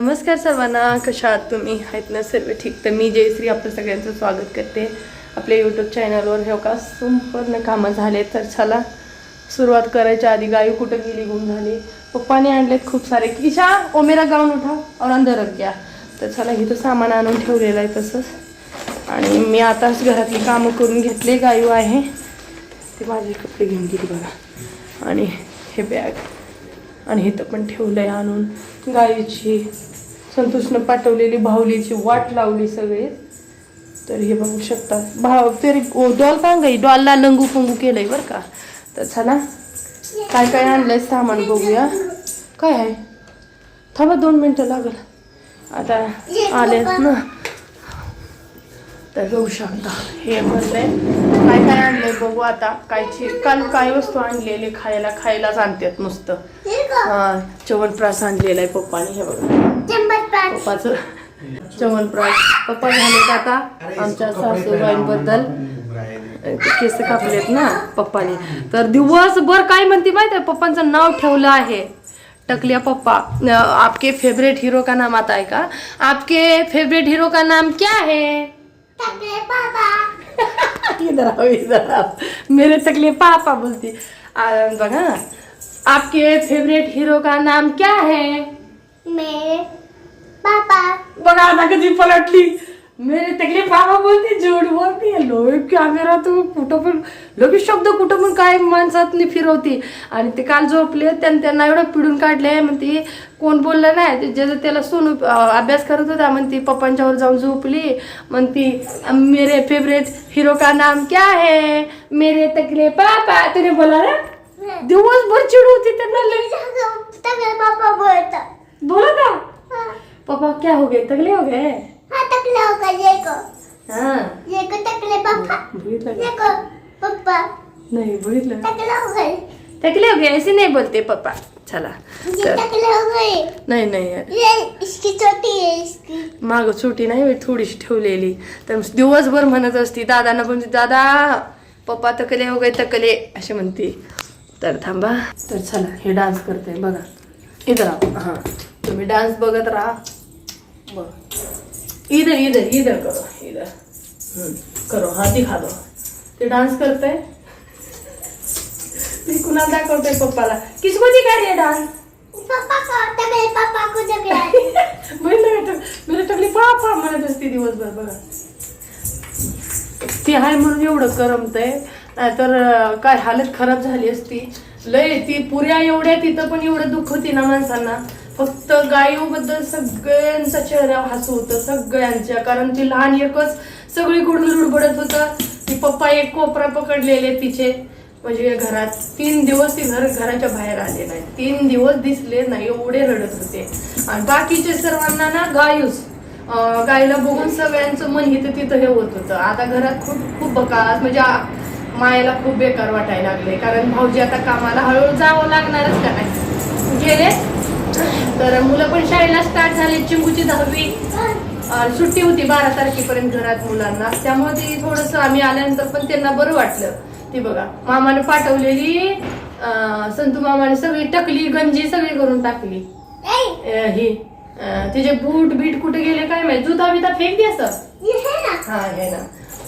नमस्कार सर्वांना कशा आहात तुम्ही? आहेत ना सर्व ठीक. तर मी जयश्री आपलं सगळ्यांचं स्वागत करते. आपल्या यूट्यूब चॅनलवर हे का संपूर्ण कामं झाले. तर चला सुरुवात करायच्या आधी गायू कुठं गेली गुण झाली. पप्पाने आणलेत खूप सारे. किशा ओमेरा गाऊन उठा. और अंदर घ्या. तर चला इथं सामान आणून ठेवलेलं आहे तसंच. आणि मी आताच घरातली कामं करून घेतले. गायू आहे. ते माझे कपडे घेऊन गेली बघा. आणि हे बॅग. आणि इथं पण ठेवलं आहे आणून. गायीची संतोषनं पाठवलेली भावलीची वाट लावली सगळे. तर हे बघू शकता. भाव तरी डॉल का डॉलला लंगू पंगू केलंय बरं का? तर चला काय काय आणलंय सामान बघूया. काय आहे? थांबा दोन मिनटं लागल. आता आले ना. तर बघू शकता हे म्हणलंय. काय काय आणलंय बघू आता. कायची काल काय वस्तू आणलेली खायला? खायलाच आणतात नुसतं. हा च्यवनप्राश आणलेला आहे पप्पाने हे बघा. पप्पाचं च्यवनप्राश पप्पा झालेत आता आमच्या सासूबाईंबद्दल. केस कापलेत ना पप्पाने. तर दिवसभर काय म्हणते माहिती आहे? पप्पांचं नाव ठेवलं आहे. टकलिया पप्पा. आपके फेवरेट हीरो का नाम आता है का? आपके फेवरेट हीरो का नाम क्या है इधर मेरे तकलीफ पापा बोलती. बघा. आपके फेवरेट हीरो का नाम क्या है? मेरे पापा बघा आता कधी पलटली. मेरे तकलीफ पापा बोलती झूठ बोलती है लो कॅमेरा तो कुठं पण लगेच शब्द कुठं पण काय माणसात फिरवती. आणि ते काल झोपले त्यानं त्यांना एवढं पिडून काढले म्हणते कोण बोललं नाही. ते ज्याचं त्याला सोनू अभ्यास करत होता म्हणती पप्पांच्यावर जाऊन झोपली. म्हणती मेरे फेवरेट हीरो का नाम क्या है? मेरे तकले पापा. तुने बोला ना दिवसभर चिड होती त्यांना बोलता बोला का पापा क्या हो गए तगले हो गए? हाँ तकले होगा देखो हाँ। देखो तकले पापा। बघितलं का? पप्पा नाही बघितलं तकले हो गए। तकले हो गए ऐसे नहीं बोलते पप्पा चला ये तकले हो गए। नाही नाही ये इसकी छोटी है इसकी। माग छोटी नाही मी थोडीशी ठेवलेली. तर दिवसभर म्हणत असती दादांना पण दादा पप्पा तकले हो गए तकले. असे म्हणते. तर थांबा. तर चला हे डान्स करते बघा. इधर आओ हां. तुम्ही डान्स बघत राहा. इधर इधर इधर करो इधर. करो हाँ दिखा दो. ते डान्स करते मी कुणाला दाखवते पप्पाला? किसको दिखा रही है डान्स पापा को तगड़े पापा को जगह मेरे मेरे टकली पापा म्हणत असते दिवसभर बघा. ती आहे म्हणून एवढं करमतंय. नाहीतर अं, काय हालत खराब झाली असती. लय ती पुऱ्या एवढ्या तिथं पण एवढं दुःख होती ना माणसांना. फक्त गायीबद्दल सगळ्यांचा चेहरा हसू होतं सगळ्यांच्या. कारण ती लहान एकच सगळी गुडगुड लुडबडत होतं. ती पप्पा एक कोपरा पकडलेले तिचे. म्हणजे घरात तीन दिवस ती घर घराच्या बाहेर आले नाही. तीन दिवस दिसले नाही एवढे रडत होते. आणि बाकीचे सर्वांना ना गायूच गायला गायीला बघून सगळ्यांचं मन इथं तिथं हे होत होतं. आता घरात खूप खूप बकास म्हणजे मायाला खूप बेकार वाटायला लागले कारण भाऊजी आता कामाला हळूहळू जावं लागणारच का नाही? गेले? तर मुलं पण शाळेला स्टार्ट झाले. चिंगूची दहावी. सुट्टी होती बारा तारखेपर्यंत घरात मुलांना. त्यामुळे ती थोडस आम्ही आल्यानंतर पण त्यांना बरं वाटलं. ती बघा मामाने पाठवलेली संतू मामाने सगळी टकली गंजी सगळी करून टाकली. ही तिचे बूट बीट कुठे गेले काय माहिती. जुता बिता फेक दे असं. है हा ना.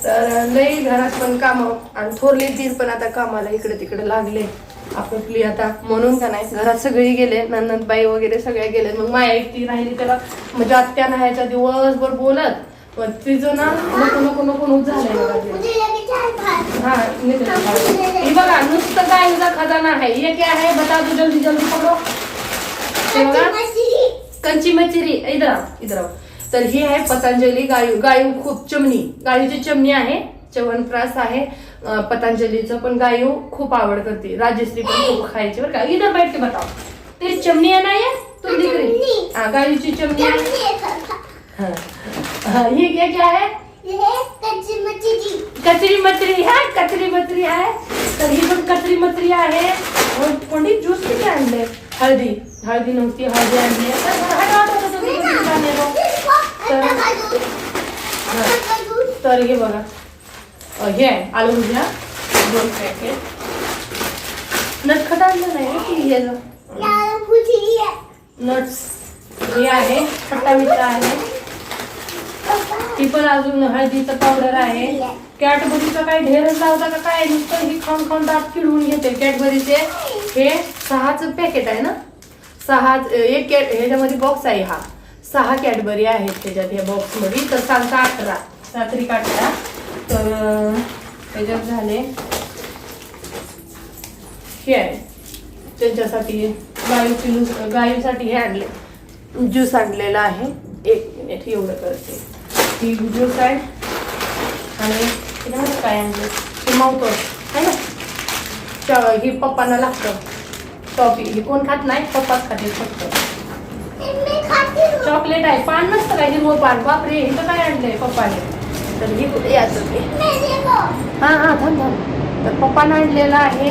तर लई घरात पण काम आणि थोरले दीर पण आता कामाला इकडे तिकडे लागले. आपापली आता म्हणून का नाही घरात सगळे गेले नंदनबाई वगैरे सगळे गेले मग माया एकटी राहिली त्याला म्हणजे आत्या राहायचा दिवसभर बोलत. पण तिचं ना नको नको नको नको झालंय भाग हा. हे बघा नुसतं गायचा खजाना आहे. ये क्या है बता तू जल्दी जल्दी पकडो. हे बघा. कंची मचिरी इधर इधर. तर ही आहे पतंजली गायू. गायू खूप चिमणी गायूची चिमणी आहे. च्यवनप्राश आहे. पतंजलीचं पण गायू खूप आवड करते राजश्री पण खूप खायची बरं का. इधर बैठ के बताओ तेरी चिमणी आहे ना ये? तुम दिख रही. हाँ गायूची आहे. जमनी है. हाँ. हाँ, ये क्या क्या? है है मछली कचरी मचरी है कचरी मचरी आहे. तर ही पण कचरी मचरी आहे. पंडित ज्यूस किती आणले? हळदी. हळदी नव्हती हळदी आणली. आहे. तर. तर- हा. बघा. हे आहे आलू भुजिया दोन पॅकेट नटखट आणलं नाही की नट्स हे आहे खट्टा मिठा आहे. ती पण अजून हळदीचं पावडर आहे. कॅटबरीचा काय ढेरच लावता का काय? नुसतं ही खाऊन खाऊन दात किडवून घेते कॅटबरीचे. हे सहाच पॅकेट आहे ना? सहा एक कॅट ह्याच्यामध्ये बॉक्स आहे हा. सहा कॅडबरी आहेत त्याच्यात या बॉक्समध्ये तर सांगता अठरा रात्री अठरा तर त्याच्यात झाले. हे आहे. त्यांच्यासाठी गायीची लूस- गायीसाठी हे आणले. ज्यूस आणलेला आहे. एक मिनिट एवढं करते. ही ज्यूस आहे. आणि काय आणलं? ते मावतो आहे ना? च- ही पप्पांना लागतं. टॉफी हे कोण खात नाही? पप्पाच खाते फक्त. चॉकलेट आहे. पान नसतं काय हिरवं पान बापरे इथं काय आणलंय पप्पाने? तर ही कुठे याचं हा हा थांब थांब. तर पप्पानं आणलेलं आहे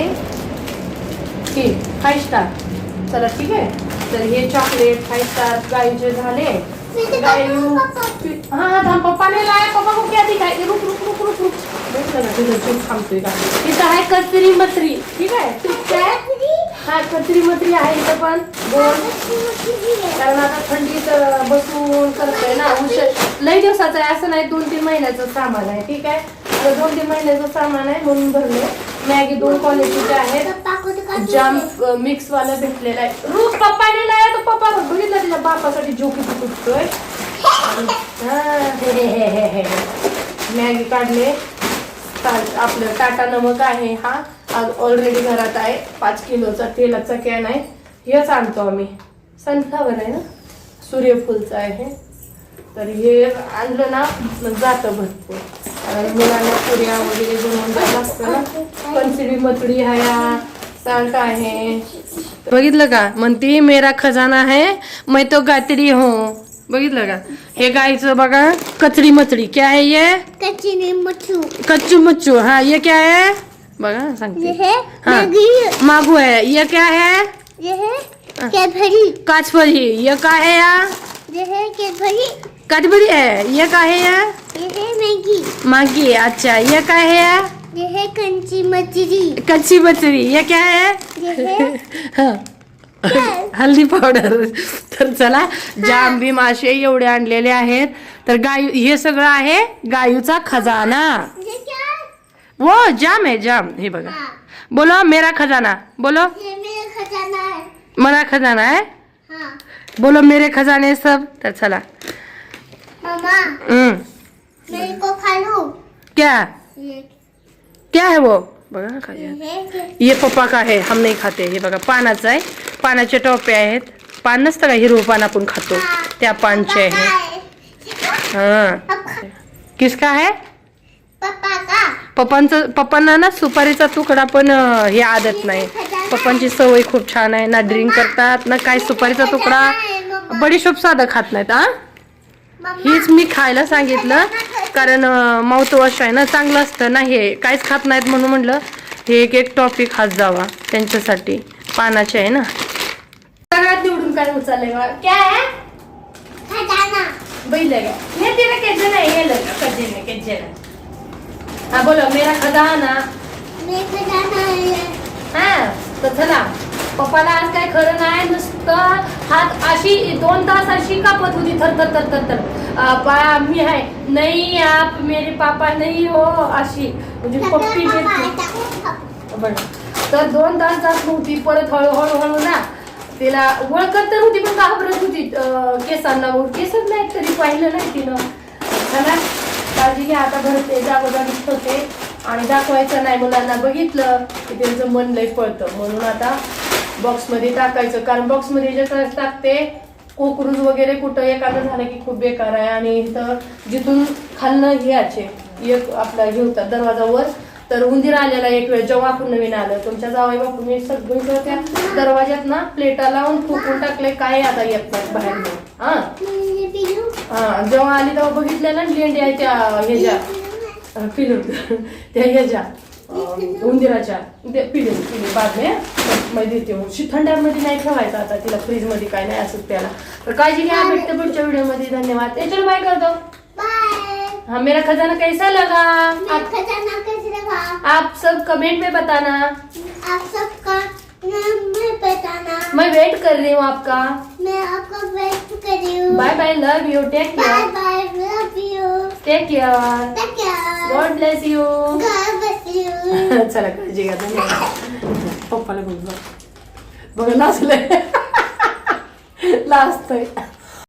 की फाईव्ह स्टार चला ठीक आहे. तर हे चॉकलेट फाईव्ह स्टार गाईचे झाले. पप्पा हा हा थांब. पप्पाने लाय पप्पा कुठे आधी काय रुक रुक रुक रुक रुक. भेटलं ना तुझं का? इथं आहे कचरी मत्री. ठीक आहे. हा कचरी मत्री आहे इथं पण. दोन कारण आता थंडीत बसून करतोय ना उशीर. लई दिवसाचं आहे असं नाही दोन तीन महिन्याचं सामान आहे ठीक आहे? आता दोन तीन महिन्याचं सामान आहे म्हणून भरले. मॅगी दोन क्वालिटीचे आहेत. जाम मिक्स वाला भेटलेला आहे. रूप आलेला आहे तो पप्पा बघितलं तिच्या बापासाठी झोकी तुटतोय मॅगी काढले. आपलं टाटा नमक आहे हा. आज ऑलरेडी घरात आहे. पाच किलोचा तेलाचा कॅन आहे. हेच आणतो आम्ही. सनफ्लावर आहे ना? सूर्यफूलचं आहे. तर हे आणलं ना मग जातं भरपूर. कारण मुलांना पुऱ्या वगैरे बनवून द्यावं लागतं ना. कन्सिडी मथडी आहे साल्ट आहे. बघितलं का? म्हणती मेरा खजाना है मैं तो गातडी हो. बघितलं का? हे गायचं बघा कचडी मचडी क्या है ये? मच्छू कच्चू मच्चू हाँ ये क्या है? बघा सांगते. है मैगी मागू है ये क्या है? ये है कैडबरी काचपरी ये का है या ये है कैडबरी काचपरी है ये का है या ये है मैगी। मागी अच्छा ये का है या ये है कंची मछली। कच्ची मछली ये क्या है? ये है हाँ. हल्दी पावडर तर चला जाम बी मासे एवढे आणलेले आहेत. तर गायू हे सगळं आहे गायूचा खजाना. है? वो जाम है जाम. हे बघा. हाँ. बोलो मेरा खजाना. बोलो. ये मरा खजाना है? हाँ। बोलो मेरे खजाने सब? तर चला। मामा हम्म। मेरे को खा लो? क्या? ये। क्या है वो? बघा ना ये आहे. है ये पप्पा का है हम नाही खाते। हे बघा पानाचं आहे पानाचे टोपे आहेत पान नसतं का? हिरवं पान आपण खातो। त्या पानचे पापा आहे. का है. हा किसका है? पापा का पप्पांचं पप्पांना ना सुपारीचा तुकडा पण अं, हे आदत नाही. पप्पांची सवय खूप छान आहे. ना ड्रिंक करतात ना काय सुपारीचा तुकडा. बडीशोप साधं खात नाहीत हा? हीच मी खायला सांगितलं. कारण माउथ वॉश आहे ना चांगलं असतं. ना हे काहीच खात नाहीत म्हणून म्हटलं हे एक एक टॉफी खात जावा त्यांच्यासाठी. पानाचे आहे ना. सगळ्यात निवडून काय उचलले क्या बोलो मेरा खजाना मेरा खजाना है हा तर चला पप्पाला आज काय खरं नाही नुसतं हात अशी दोन तास अशी कापत होती? थर थर थर थर थर. पा मी आहे. नाही आप मेरे पापा नाही हो अशी. म्हणजे पप्पी बरं. तर दोन तास जात नव्हती परत हळूहळू हळू ना. तिला ओळखत तर होती पण घाबरत होती? केसांना वर केसच नाही तरी पाहिलं नाही तिनं. चला काळजी घ्या आता भरते जागोजागीच होते आणि दाखवायचं नाही मुलांना. बघितलं की त्यांचं मन लय पळतं. म्हणून आता बॉक्समध्ये टाकायचं. कारण बॉक्समध्ये जे टाकते कोकरूज वगैरे कुठं एखादं झालं की खूप बेकार आहे. आणि इथं जिथून खालनं घ्यायचे एक आपला हे होता दरवाजावर तर उंदीर आलेला एक वेळ जेव्हा आपण नवीन आलं तुमच्या जावई बापूने सगळं त्या दरवाज्यात ना प्लेटा लावून फुकून टाकले काय आता येत नाही बाहेर हा? हा जेव्हा आली तेव्हा बघितलं ना लेंड्या त्या ह्याच्या. पिलू त्या ह्याच्या. उंदिराच्या ते पिले पिले बाद में मग देते मग शी थंडामध्ये नाही ठेवायचं आता तिला फ्रीज मध्ये काय नाही असं त्याला. तर काळजी घ्या भेटते पुढच्या व्हिडिओ धन्यवाद. ए, चलो बाय करतो. हाँ मेरा खजाना कैसा लगा? आप खजाना कैसे लगा? आप सब कमेंट में बताना. आप सबका मैं बताना। मैं वेट कर रही हूँ आपका. मैं आपको वेट कर रही हूँ। Bye bye love you take care bye love you take care take care God bless you. चला काळजी घ्या धन्यवाद पप्पाला बोल बघ बघ नाचलंय लाजतोय